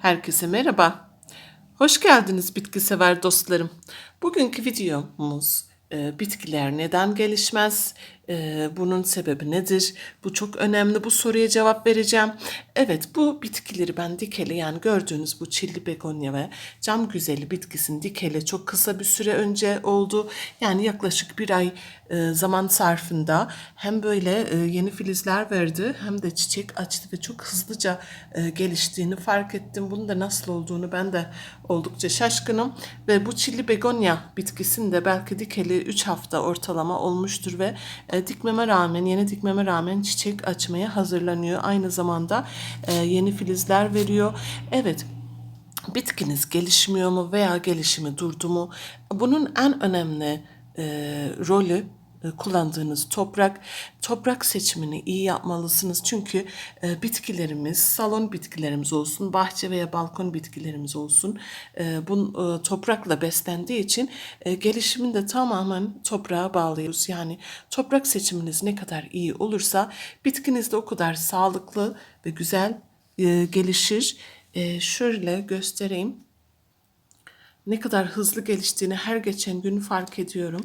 Herkese merhaba. Hoş geldiniz bitki sever dostlarım. Bugünkü videomuz e, bitkiler neden gelişmez? E, bunun sebebi nedir? Bu çok önemli. Bu soruya cevap vereceğim. Evet bu bitkileri ben dikeli yani gördüğünüz bu çilli begonya ve cam güzeli bitkisini dikeli çok kısa bir süre önce oldu. Yani yaklaşık bir ay e, zaman sarfında hem böyle e, yeni filizler verdi hem de çiçek açtı ve çok hızlıca e, geliştiğini fark ettim. Bunun da nasıl olduğunu ben de oldukça şaşkınım. Ve bu çilli begonya bitkisinde belki dikeli 3 hafta ortalama olmuştur ve dikmeme rağmen, yeni dikmeme rağmen çiçek açmaya hazırlanıyor. Aynı zamanda e, yeni filizler veriyor. Evet, bitkiniz gelişmiyor mu veya gelişimi durdu mu? Bunun en önemli e, rolü e, kullandığınız toprak. Toprak seçimini iyi yapmalısınız. Çünkü e, bitkilerimiz, salon bitkilerimiz olsun, bahçe veya balkon bitkilerimiz olsun, e, bu e, toprakla beslendiği için e, gelişimini de tamamen toprağa bağlıyoruz. Yani toprak seçiminiz ne kadar iyi olursa bitkiniz de o kadar sağlıklı ve güzel e, gelişir. E, şöyle göstereyim. Ne kadar hızlı geliştiğini her geçen gün fark ediyorum.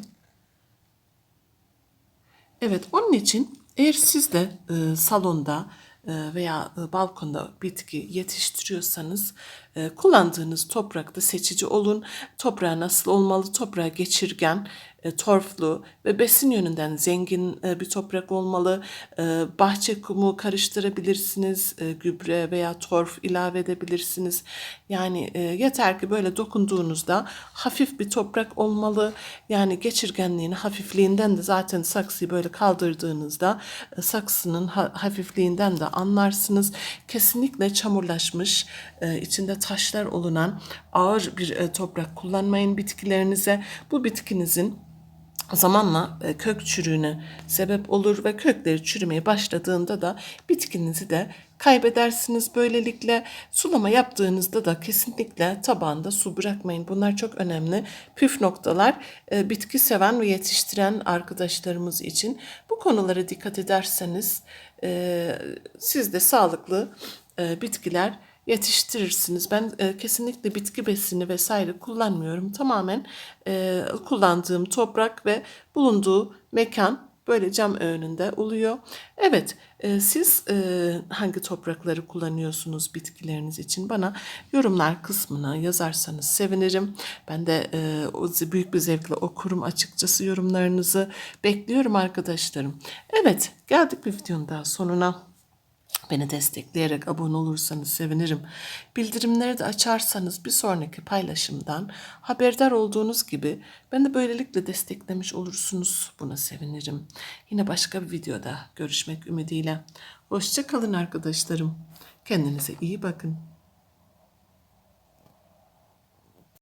Evet, onun için eğer siz de e, salonda e, veya e, balkonda bitki yetiştiriyorsanız kullandığınız toprakta seçici olun. Toprağı nasıl olmalı? Toprağı geçirgen, e, torflu ve besin yönünden zengin e, bir toprak olmalı. E, bahçe kumu karıştırabilirsiniz, e, gübre veya torf ilave edebilirsiniz. Yani yeter ki böyle dokunduğunuzda hafif bir toprak olmalı. Yani geçirgenliğini, hafifliğinden de zaten saksıyı böyle kaldırdığınızda saksının ha- hafifliğinden de anlarsınız. Kesinlikle çamurlaşmış, içinde taşlar olunan ağır bir e, toprak kullanmayın bitkilerinize. Bu bitkinizin zamanla e, kök çürüğüne sebep olur ve kökleri çürümeye başladığında da bitkinizi de kaybedersiniz. Böylelikle sulama yaptığınızda da kesinlikle tabağında su bırakmayın. Bunlar çok önemli püf noktalar e, bitki seven ve yetiştiren arkadaşlarımız için. Bu konulara dikkat ederseniz siz de sağlıklı bitkiler yetiştirirsiniz. Ben e, kesinlikle bitki besini vesaire kullanmıyorum. Tamamen e, kullandığım toprak ve bulunduğu mekan böyle cam önünde oluyor. Evet, e, siz e, hangi toprakları kullanıyorsunuz bitkileriniz için bana yorumlar kısmına yazarsanız sevinirim. Ben de e, büyük bir zevkle okurum açıkçası yorumlarınızı bekliyorum arkadaşlarım. Evet, geldik bir videonun daha sonuna. Beni destekleyerek abone olursanız sevinirim. Bildirimleri de açarsanız bir sonraki paylaşımdan haberdar olduğunuz gibi beni de böylelikle desteklemiş olursunuz. Buna sevinirim. Yine başka bir videoda görüşmek ümidiyle. Hoşça kalın arkadaşlarım. Kendinize iyi bakın.